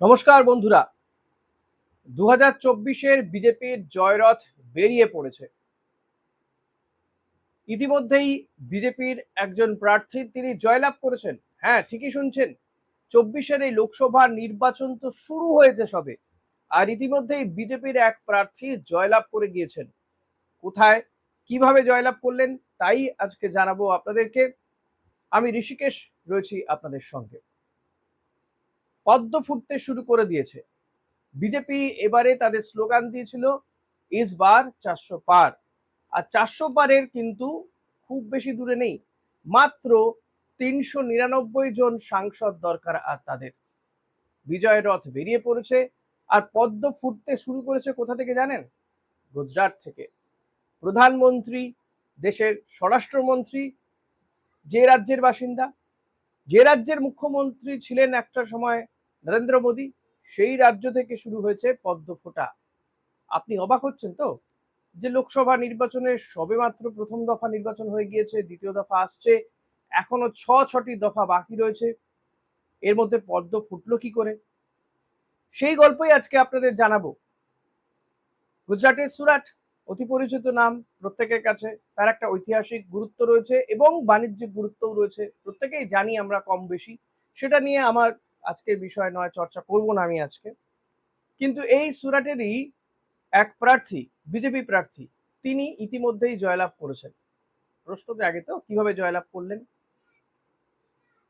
নমস্কার বন্ধুরা। দু হাজার চব্বিশের বিজেপির জয়রথ বেরিয়ে পড়েছে। ইতিমধ্যেই বিজেপির একজন প্রার্থী তিনি জয়লাভ করেছেন। হ্যাঁ ঠিকই শুনছেন। চব্বিশের এই লোকসভা নির্বাচন তো শুরু হয়েছে সবে। আর ইতিমধ্যেই বিজেপির এক প্রার্থী জয়লাভ করে গিয়েছেন। কোথায়, কীভাবে জয়লাভ করলেন, তাই আজকে জানাব আপনাদেরকে। আমি ঋষিকেশ, রয়েছি আপনাদের সঙ্গে। পদ্ম ফুটতে শুরু করে দিয়েছে। বিজেপি এবারে তাদের স্লোগান দিয়েছিল, ইস বার চারশো পার। আর চারশো পারের কিন্তু খুব বেশি দূরে নেই। মাত্র তিনশো নিরানব্বই জন সাংসদ দরকার আর তাদের। বিজয় রথ বেরিয়ে পড়েছে আর পদ্ম ফুটতে শুরু করেছে কোথা থেকে জানেন? গুজরাট থেকে। প্রধানমন্ত্রী, দেশের স্বরাষ্ট্রমন্ত্রী, যে রাজ্যের বাসিন্দা, যে রাজ্যের মুখ্যমন্ত্রী ছিলেন একটা সময় নরেন্দ্র মোদী, সেই রাজ্য থেকে শুরু হয়েছে পদ্ম ফোটা। আপনি অবাক হচ্ছেন তো? যে লোকসভা নির্বাচনে সবেমাত্র প্রথম দফা নির্বাচন হয়ে গিয়েছে, দ্বিতীয় দফা আসছে, এখনও ছ ছটি দফা বাকি রয়েছে। এর মধ্যে পদ্ম ফুটলো কি করে? সেই গল্পই আজকে আপনাদের জানাব। গুজরাটের সুরাট, অতি পরিচিত নাম প্রত্যেকের কাছে। তার একটা ঐতিহাসিক গুরুত্ব রয়েছে এবং বাণিজ্যিক গুরুত্বও রয়েছে। প্রত্যেকেই জানি আমরা কম বেশি। সেটা নিয়ে আমার আজকের বিষয় নয়, চর্চা করব না আমি আজকে। কিন্তু এই সুরাটেরই এক প্রার্থী, বিজেপি প্রার্থী, তিনি ইতিমধ্যেই জয়লাভ করেছেন। প্রশ্ন জাগে তো, কীভাবে জয়লাভ করলেন?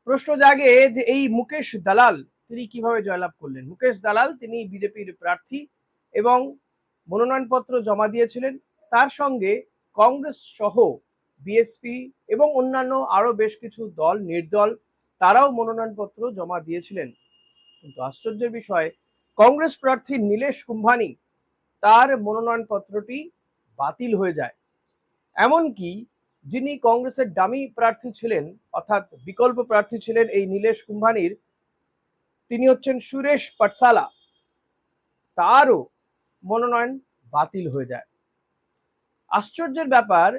প্রশ্ন জাগে যে এই মুকেশ দালাল, তিনি কীভাবে জয়লাভ করলেন? মুকেশ দালাল, তিনি বিজেপির প্রার্থী এবং মনোনয়নপত্র জমা দিয়েছিলেন। তার সঙ্গে কংগ্রেস সহ বিএসপি এবং অন্যান্য আরও বেশ কিছু দল, নির্দল তারাও মনোনয়নপত্র জমা দিয়েছিলেন। কিন্তু আশ্চর্যের বিষয়, কংগ্রেস প্রার্থী নীলেশ কুম্ভানি তার মনোনয়নপত্রটি বাতিল হয়ে যায়। এমনকি যিনি কংগ্রেসের ডামি প্রার্থী ছিলেন, অর্থাৎ বিকল্প প্রার্থী ছিলেন এই নীলেশ কুম্ভানির, তিনি হচ্ছেন সুরেশ পাটসালা তারও মনোনয়ন বাতিল হয়ে যায়। আশ্চর্যের ব্যাপার,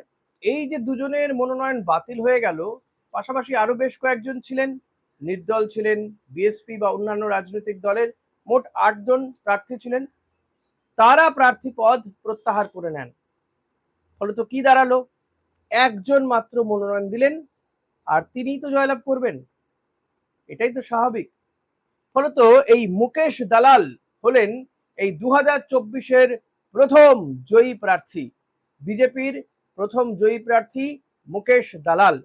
এই যে দুজনের মনোনয়ন বাতিল হয়ে গেল পাশাপাশি আরও বেশ কয়েকজন ছিলেন, নির্দল ছিলেন বিএসপি বা অন্যান্য রাজনৈতিক দলের মোট আটজন প্রার্থী ছিলেন। তারা প্রার্থী পদ প্রত্যাহার করে নেন। ফলে তো কি দাঁড়াল? একজন মাত্র মনোনয়ন দিলেন আর তিনিই তো জয়লাভ করবেন। এটাই তো স্বাভাবিক। ফলত এই মুকেশ দালাল হলেন এই দু হাজার চব্বিশের প্রথম জয়ী প্রার্থী। বিজেপির প্রথম জয়ী প্রার্থী মুকেশ দালাল।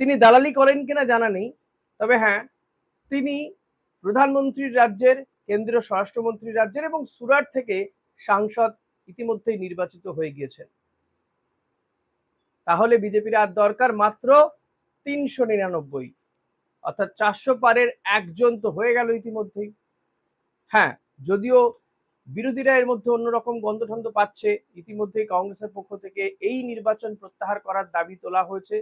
তিনি দালালি করেন কিনা জানা নেই, তবে হ্যাঁ তিনি প্রধানমন্ত্রীর রাজ্যের, কেন্দ্রীয় স্বরাষ্ট্রমন্ত্রীর রাজ্যের এবং সুরাট থেকে সাংসদ ইতিমধ্যেই নির্বাচিত হয়ে গিয়েছেন। তাহলে বিজেপির আর দরকার মাত্র তিনশো নিরানব্বই, অর্থাৎ চারশো পারের একজন তো হয়ে গেল ইতিমধ্যেই। হ্যাঁ যদিও বিরোধীরা এর মধ্যে অন্যরকম গন্ধঠন্ধ পাচ্ছে, ইতিমধ্যেই কংগ্রেসের পক্ষ থেকে এই নির্বাচন প্রত্যাহার করার দাবি তোলা হয়েছে।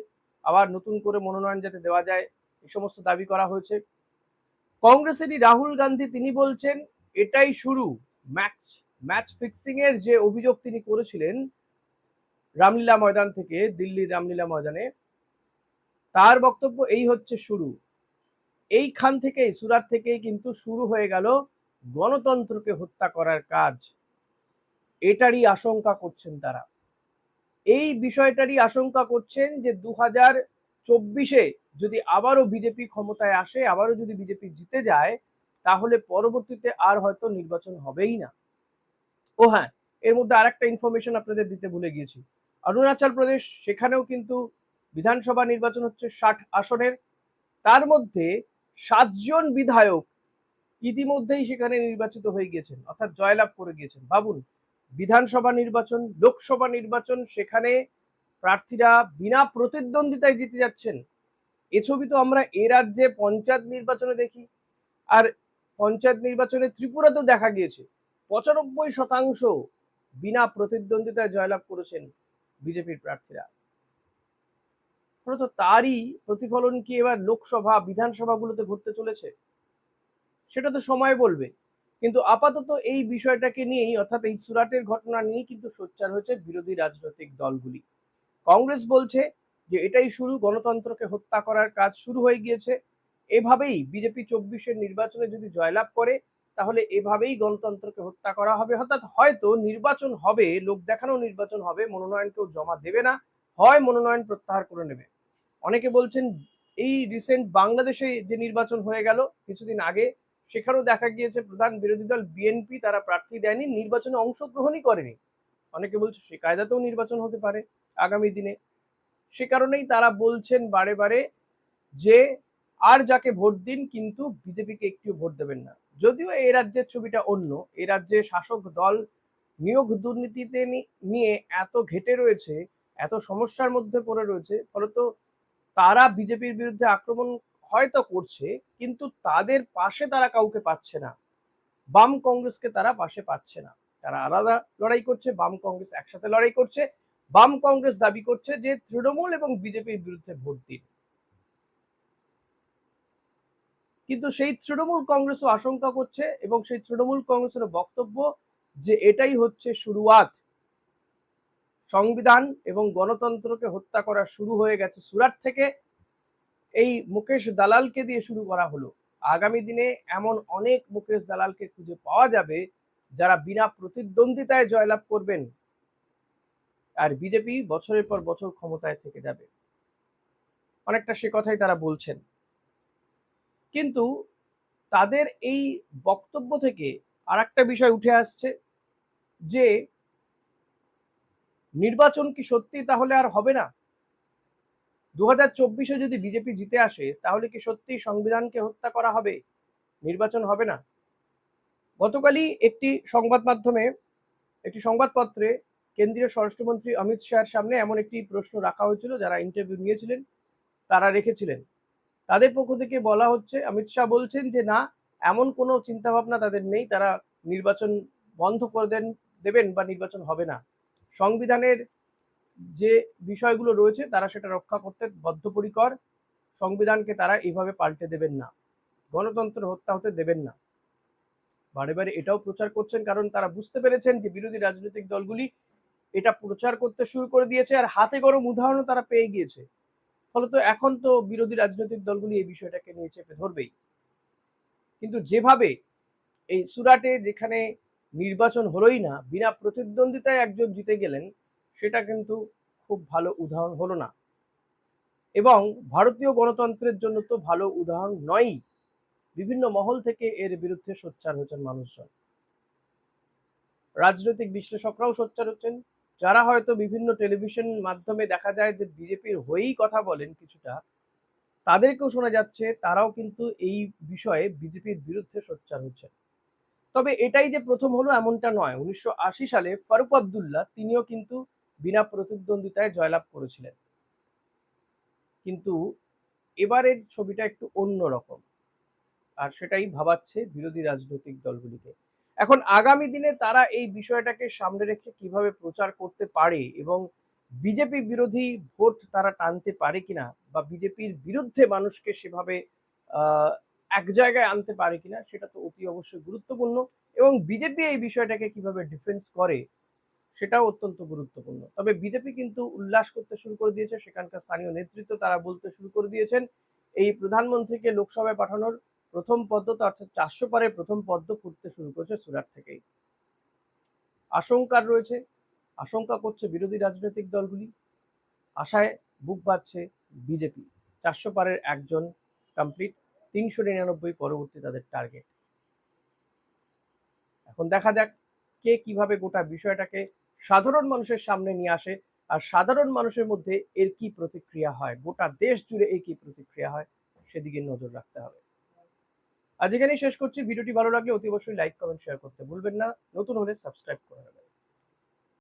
আবার নতুন করে মনোনয়ন যাতে দেওয়া যায় এই সমস্ত দাবি করা হয়েছে। কংগ্রেসেরই রাহুল গান্ধী তিনি বলছেন, এটাই শুরু। ম্যাচ ম্যাচ ফিক্সিং এর যে অভিযোগ তিনি করেছিলেন রামলীলা ময়দান থেকে, দিল্লির রামলীলা ময়দানে, তার বক্তব্য এই হচ্ছে শুরু। এইখান থেকেই, সুরাট থেকেই কিন্তু শুরু হয়ে গেল গণতন্ত্রকে হত্যা করার কাজ। এটারই আশঙ্কা করছেন তারা। এই বিষয়টারই আশঙ্কা করছেন যে দু হাজার চব্বিশে যদি আবারও বিজেপি ক্ষমতায় আসে, আবারও যদি বিজেপি জিতে যায়, তাহলে পরবর্তীতে আর হয়তো নির্বাচন হবেই না। ও হ্যাঁ এর মধ্যে আর একটা ইনফরমেশন আপনাদের দিতে ভুলে গিয়েছি। অরুণাচল প্রদেশ, সেখানেও কিন্তু বিধানসভা নির্বাচন হচ্ছে ষাট আসনের। তার মধ্যে সাতজন বিধায়ক ইতিমধ্যেই সেখানে নির্বাচিত হয়ে গিয়েছেন, অর্থাৎ জয়লাভ করে গিয়েছেন। ভাবুন বিধানসভা নির্বাচন, লোকসভা নির্বাচন, সেখানে প্রার্থীরা বিনা প্রতিদ্বন্দ্বিতায় জিতে যাচ্ছেন। এ ছবি তো আমরা এ রাজ্যে পঞ্চায়েত নির্বাচনে দেখি। আর পঞ্চায়েত নির্বাচনে ত্রিপুরাতেও দেখা গিয়েছে। পঁচানব্বই শতাংশ বিনা প্রতিদ্বন্দ্বিতায় জয়লাভ করেছেন বিজেপির প্রার্থীরা। তারই প্রতিফলন কি এবার লোকসভা, বিধানসভাগুলোতে ঘটতে চলেছে? সেটা তো সময় বলবে। কিন্তু আপাতত এই বিষয়টাকে নিয়েই, অর্থাৎ এই সুরাটের ঘটনা নিয়েই কিন্তু সোচ্চার হয়েছে বিরোধী রাজনৈতিক দলগুলি। কংগ্রেস বলছে যে এটাই শুরু, গণতন্ত্রকে হত্যা করার কাজ শুরু হয়ে গিয়েছে। এভাবেই বিজেপি চব্বিশের নির্বাচনে যদি জয়লাভ করে, তাহলে এভাবেই গণতন্ত্রকে হত্যা করা হবে। অর্থাৎ হয়তো নির্বাচন হবে, লোক দেখানো নির্বাচন হবে মনোনয়ন কেউ জমা দেবে না, হয় মনোনয়ন প্রত্যাহার করে নেবে। অনেকে বলছেন, এই রিসেন্ট বাংলাদেশে যে নির্বাচন হয়ে গেল, কিছুদিন আগে সেখানেও দেখা গিয়েছে প্রধান বিরোধী দল বিএনপি তারা প্রার্থী দেয়নি, নির্বাচনে অংশগ্রহণই করেনি। অনেকে বলছে সে কায়দাতেও নির্বাচন হতে পারে আগামী দিনে। সে কারণেই তারা বলছেন বারে বারে যে আর যাকে ভোট দিন কিন্তু বিজেপিকে একটিও ভোট দেবেন না। যদিও এই রাজ্যের ছবিটা অন্য, এই রাজ্যে শাসক দল নিয়োগ দুর্নীতিতে নিয়ে এত ঘেটে রয়েছে, এত সমস্যার মধ্যে পড়ে রয়েছে, ফলত তারা বিজেপির বিরুদ্ধে আক্রমণ হয়তো করছে, কিন্তু তাদের পাশে তারা কাউকে পাচ্ছে না। বাম কংগ্রেসকে তারা পাশে পাচ্ছে না। তারা আলাদা লড়াই করছে, বাম কংগ্রেস একসাথে লড়াই করছে। বাম কংগ্রেস দাবি করছে যে তৃণমূল এবং বিজেপির বিরুদ্ধে ভোট দিন। কিন্তু সেই তৃণমূল কংগ্রেসও আশঙ্কা করছে এবং সেই তৃণমূল কংগ্রেসের বক্তব্য যে এটাই হচ্ছে শুরুয়াত। সংবিধান এবং গণতন্ত্রকে হত্যা করা শুরু হয়ে গেছে সুরাট থেকে। এই মুকেশ দালালকে দিয়ে শুরু করা হলো। আগামী দিনে এমন অনেক মুকেশ দালালকে খুঁজে পাওয়া যাবে যারা বিনা প্রতিদ্বন্দ্বিতায় জয়লাভ করবেন। আর বিজেপি বছরের পর বছর ক্ষমতায় থেকে যাবে। অনেকটা সে কথাই তারা বলছেন। কিন্তু তাদের এই বক্তব্য থেকে আর একটা বিষয় উঠে আসছে যে, নির্বাচন কি সত্যি তাহলে আর হবে না? দু হাজার চব্বিশে যদি বিজেপি জিতে আসে, তাহলে কি সত্যি সংবিধানকে হত্যা করা হবে? নির্বাচন হবে না। গতকালই একটি সংবাদ মাধ্যমে, একটি সংবাদপত্রে কেন্দ্রীয় স্বরাষ্ট্রমন্ত্রী অমিত শাহের সামনে এমন একটি প্রশ্ন রাখা হয়েছিল, যারা ইন্টারভিউ নিয়েছিলেন, তারা রেখেছিলেন। তাদের পক্ষ থেকে বলা হচ্ছে, অমিত শাহ বলছেন যে না, এমন কোনো চিন্তাভাবনা তাদের নেই, তারা নির্বাচন বন্ধ করে দেন, দেবেন বা নির্বাচন হবে না। সংবিধানের যে বিষয়গুলো রয়েছে, তারা সেটা রক্ষা করতে বদ্ধপরিকর। সংবিধানকে তারা এইভাবে পাল্টে দেবেন না। গণতন্ত্র হত্যা হতে দেবেন না। বারে বারে এটাও প্রচার করছেন কারণ তারা বুঝতে পেরেছেন যে বিরোধী রাজনৈতিক দলগুলি এটা প্রচার করতে শুরু করে দিয়েছে আর হাতে গরম উদাহরণও তারা পেয়ে গিয়েছে। ফলত এখন তো বিরোধী রাজনৈতিক দলগুলি এই বিষয়টাকে নিয়ে চেপে ধরবেই। কিন্তু যেভাবে এই সুরাটে যেখানে নির্বাচন হলোই না, বিনা প্রতিদ্বন্দ্বিতায় একজন জিতে গেলেন সেটা কিন্তু খুব ভালো উদাহরণ হলো না। এবং ভারতীয় গণতন্ত্রের জন্য তো ভালো উদাহরণ নয়ই। বিভিন্ন মহল থেকে এর বিরুদ্ধে সোচ্চার হচ্ছেন মানুষজন। রাজনৈতিক বিশ্লেষকরাও সোচ্চার হচ্ছেন। যারা হয়তো বিভিন্ন টেলিভিশন মাধ্যমে দেখা যায় যে বিজেপির হয়েই কথা বলেন কিছুটা, তাদেরকেও শোনা যাচ্ছে, তারাও কিন্তু এই বিষয়ে বিজেপির বিরুদ্ধে সোচ্চার হচ্ছেন। তবে এটাই যে প্রথম হলো এমনটা নয়। উনিশশো সালে ফারুক আবদুল্লাহ, তিনিও কিন্তু বিনা প্রতিদ্বন্দ্বিতায় জয়লাভ করেছিলেন। কিন্তু এবারের ছবিটা একটু অন্য রকম। আর সেটাই ভাবাচ্ছে বিরোধী রাজনৈতিক দলগুলিকে। এখন আগামী দিনে তারা এই বিষয়টাকে সামনে রেখে কীভাবে প্রচার করতে পারে এবং বিজেপি বিরোধী ভোট তারা টানতে পারে কিনা বা বিজেপির বিরুদ্ধে মানুষকে সেভাবে এক জায়গায় আনতে পারে কিনা সেটা তো অতি অবশ্যই গুরুত্বপূর্ণ। এবং বিজেপি এই বিষয়টাকে কীভাবে ডিফেন্স করে সেটাও অত্যন্ত গুরুত্বপূর্ণ। তবে বিজেপি কিন্তু উল্লাস করতে শুরু করে দিয়েছে, সেখানকার স্থানীয় নেতৃত্ব তারা বলতে শুরু করে দিয়েছেন, এই প্রধানমন্ত্রীকে লোকসভায় পাঠানোর প্রথম পদ্ম তো অর্থাৎ চারশো পারে প্রথম পদ্ম ফুটতে শুরু করেছে সুরাট থেকেই। আশঙ্কার রয়েছে, আশঙ্কা করছে বিরোধী রাজনৈতিক দলগুলি, আশায় বুক বাঁধছে বিজেপি। চারশো পারের একজন কমপ্লিট তিনশো নিরানব্বই পরবর্তী তাদের টার্গেট এখন দেখা যাক কে কীভাবে গোটা বিষয়টাকে সাধারণ মানুষের সামনে নিয়ে আসে আর সাধারণ মানুষের মধ্যে এর কি প্রতিক্রিয়া হয়? গোটা দেশ জুড়ে এই কি প্রতিক্রিয়া হয়? সেদিকে নজর রাখতে হবে। আজ এখানেই শেষ করছি। ভিডিওটি ভালো লাগলে অতি অবশ্যই লাইক কমেন্ট শেয়ার করতে ভুলবেন না। নতুন হলে সাবস্ক্রাইব করে